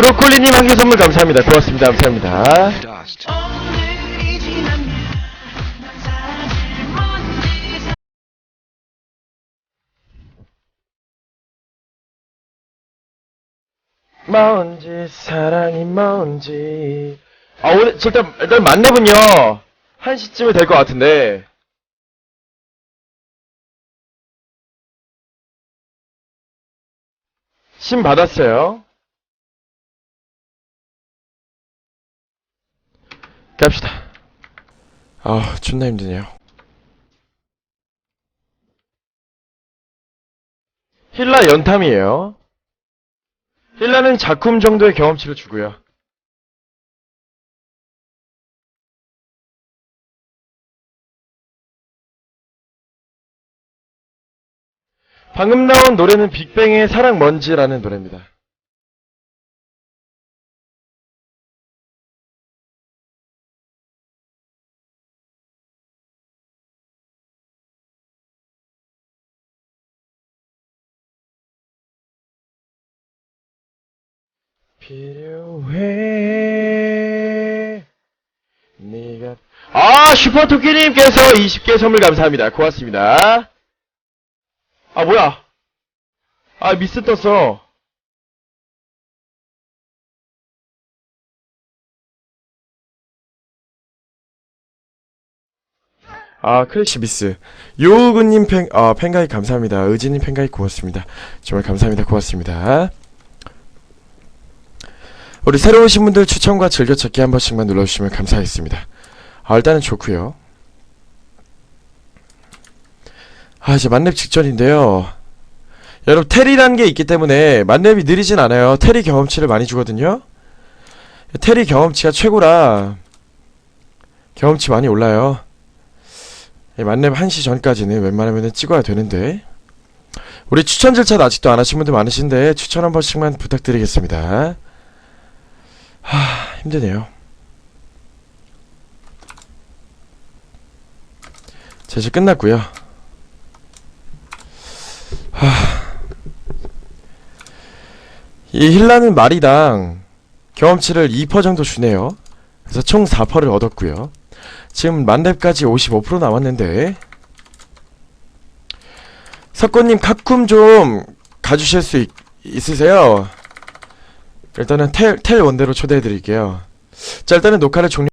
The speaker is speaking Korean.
브로콜리님 한 개 선물 감사합니다. 고맙습니다. 감사합니다. 뭔지 사랑이 뭔지 아 오늘 저 일단 일단 만렙은요 1시쯤에 될 것 같은데 심 받았어요 갑시다 아 존나 힘드네요 힐라 연탐이에요 힐라는 작품 정도의 경험치를 주고요. 방금 나온 노래는 빅뱅의 사랑 먼지라는 노래입니다. 필요해. 네가 아 슈퍼토끼님께서 20개 선물 감사합니다. 고맙습니다. 아 뭐야? 아 미스 떴어. 아 크래시 미스. 요우근님 팬, 아, 팬가입 감사합니다. 의지님 팬가입 고맙습니다. 정말 감사합니다. 고맙습니다 우리 새로 오신 분들 추천과 즐겨찾기 한 번씩만 눌러주시면 감사하겠습니다. 아, 일단은 좋고요 아, 이제 만렙 직전인데요. 여러분, 테리라는 게 있기 때문에 만렙이 느리진 않아요. 테리 경험치를 많이 주거든요. 테리 경험치가 최고라 경험치 많이 올라요. 예, 만렙 1시 전까지는 웬만하면 찍어야 되는데 우리 추천 절차 아직도 안 하신 분들 많으신데 추천 한 번씩만 부탁드리겠습니다. 하, 힘드네요. 자, 이제 끝났고요. 하. 이 힐라는 마리당 경험치를 2% 정도 주네요. 그래서 총 4%를 얻었고요. 지금 만렙까지 55% 남았는데 석고님 카쿰 좀 가주실 수 있, 있으세요? 일단은 텔, 텔 원대로 초대해드릴게요. 자, 일단은 녹화를 종료